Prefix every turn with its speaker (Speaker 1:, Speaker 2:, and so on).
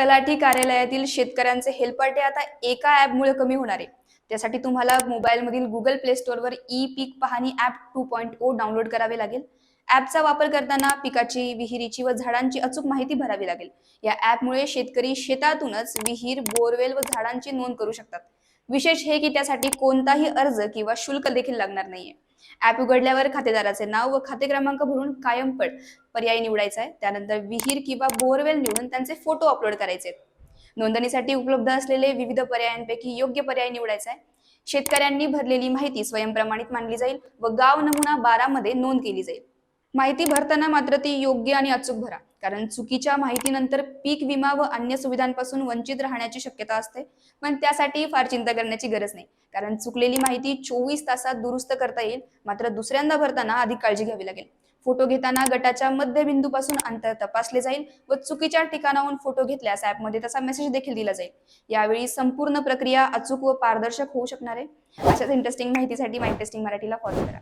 Speaker 1: तलाठी कार्यालयातील शेतकऱ्यांचे हेलपाटे आता एका ऍपमुळे कमी होणार आहे त्यासाठी तुम्हाला मोबाईलमधील Google play स्टोअरवर E Peek Pahani app two point O download करावे लागेल. ऍपचा वापर करताना पिकाची विहिरीची व झाडांची अचूक माहिती भरावी लागेल. या ऍपमुळे शेतकरी शेतातूनच विहीर बोरवेल व झाडांची नोंद करू शकतात. विशेष हे की त्यासाठी कोणताही अर्ज किंवा शुल्क देखील लागणार नाहीये. ऍप उघडल्यावर खातेदाराचे नाव व खाते क्रमांक भरून कायमपट पर्याय निवडायचा आहे. त्यानंतर विहीर किंवा बोरवेल निवडून त्यांचे फोटो अपलोड करायचे आहेत. नोंदणीसाठी उपलब्ध असलेले विविध पर्यायांपैकी योग्य पर्याय निवडायचा आहे. शेतकऱ्यांनी भरलेली माहिती स्वयंप्रमाणित मानली जाईल व गाव नमुना बारा मध्ये नोंद केली जाईल. माहिती भरताना मात्र ती योग्य आणि अचूक भरा. कारण चुकीच्या माहितीनंतर पीक विमा व अन्य सुविधांपासून वंचित राहण्याची शक्यता असते. पण त्यासाठी फार चिंता करण्याची गरज नाही. कारण चुकलेली माहिती चोवीस तासात दुरुस्त करता येईल. मात्र दुसऱ्यांदा भरताना अधिक काळजी घ्यावी लागेल. फोटो घेताना गटाच्या मध्यबिंदूपासून अंतर तपासले जाईल व चुकीच्या ठिकाणाहून फोटो घेतल्यास ऍपमध्ये तसा मेसेज देखील दिला जाईल. यावेळी संपूर्ण प्रक्रिया अचूक व पारदर्शक होऊ शकणार आहे. अशाच इंटरेस्टिंग माहितीसाठी माय टेस्टिंग मराठीला फॉलो करा.